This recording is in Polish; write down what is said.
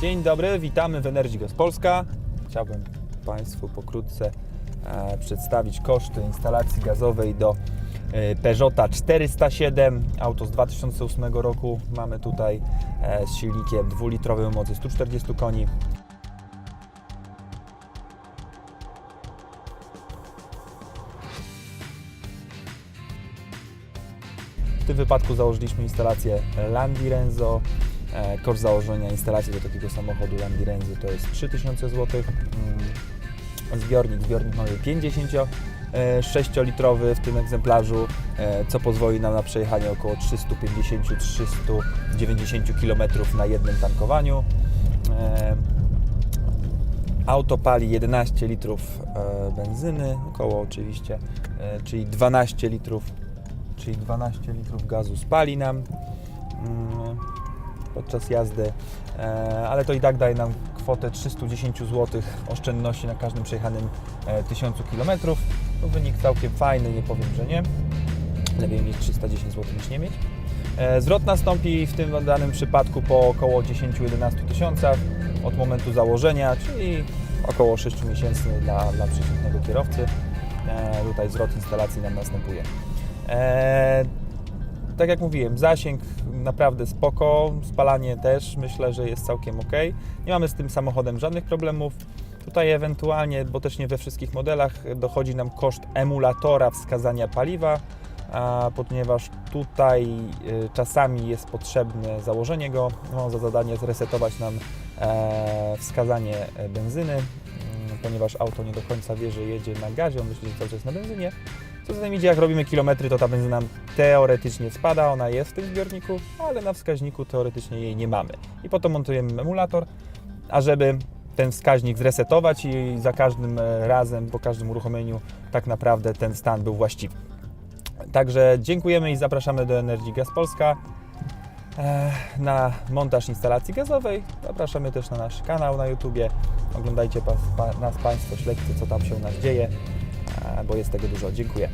Dzień dobry, witamy w Energy Gas Polska. Chciałbym Państwu pokrótce e, przedstawić koszty instalacji gazowej do e, Peugeota 407, auto z 2008 roku. Mamy tutaj e, z silnikiem dwulitrowym o mocy 140 koni. W tym wypadku założyliśmy instalację Landi Renzo. E, Koszt założenia instalacji do takiego samochodu Renzo to jest 3000 zł. Mm, Zbiornik, zbiornik mamy 56-litrowy w tym egzemplarzu, e, co pozwoli nam na przejechanie około 350-390 km na jednym tankowaniu. E, Auto pali 11 litrów e, benzyny, około oczywiście, e, czyli 12 litrów, czyli 12 litrów gazu spali nam mm, podczas jazdy, e, ale to i tak daje nam kwotę 310 zł oszczędności na każdym przejechanym e, 1000 km. To wynik całkiem fajny, nie powiem, że nie. Lepiej mieć 310 zł niż nie mieć. E, Zwrot nastąpi w tym danym przypadku po około 10-11 tysiącach od momentu założenia, czyli około 6 miesięcy dla, dla przeciętnego kierowcy. E, tutaj zwrot instalacji nam następuje. Tak jak mówiłem, zasięg naprawdę spoko, spalanie też myślę, że jest całkiem ok. Nie mamy z tym samochodem żadnych problemów. Tutaj ewentualnie, bo też nie we wszystkich modelach, dochodzi nam koszt emulatora wskazania paliwa, ponieważ tutaj y, czasami jest potrzebne założenie go, no, za zadanie zresetować nam e, wskazanie e, benzyny, mm, ponieważ auto nie do końca wie, że jedzie na gazie, on myśli, że cały czas na benzynie. Co za tym idzie, jak robimy kilometry, to ta benzyna teoretycznie spada, ona jest w tym zbiorniku, ale na wskaźniku teoretycznie jej nie mamy. I po to montujemy emulator, a żeby ten wskaźnik zresetować i za każdym e, razem, po każdym uruchomieniu tak naprawdę ten stan był właściwy. Także dziękujemy i zapraszamy do Energy Gas Polska e, na montaż instalacji gazowej. Zapraszamy też na nasz kanał na YouTubie. Oglądajcie nas Państwo, śledźcie co tam się u nas dzieje, bo jest tego dużo. Dziękuję.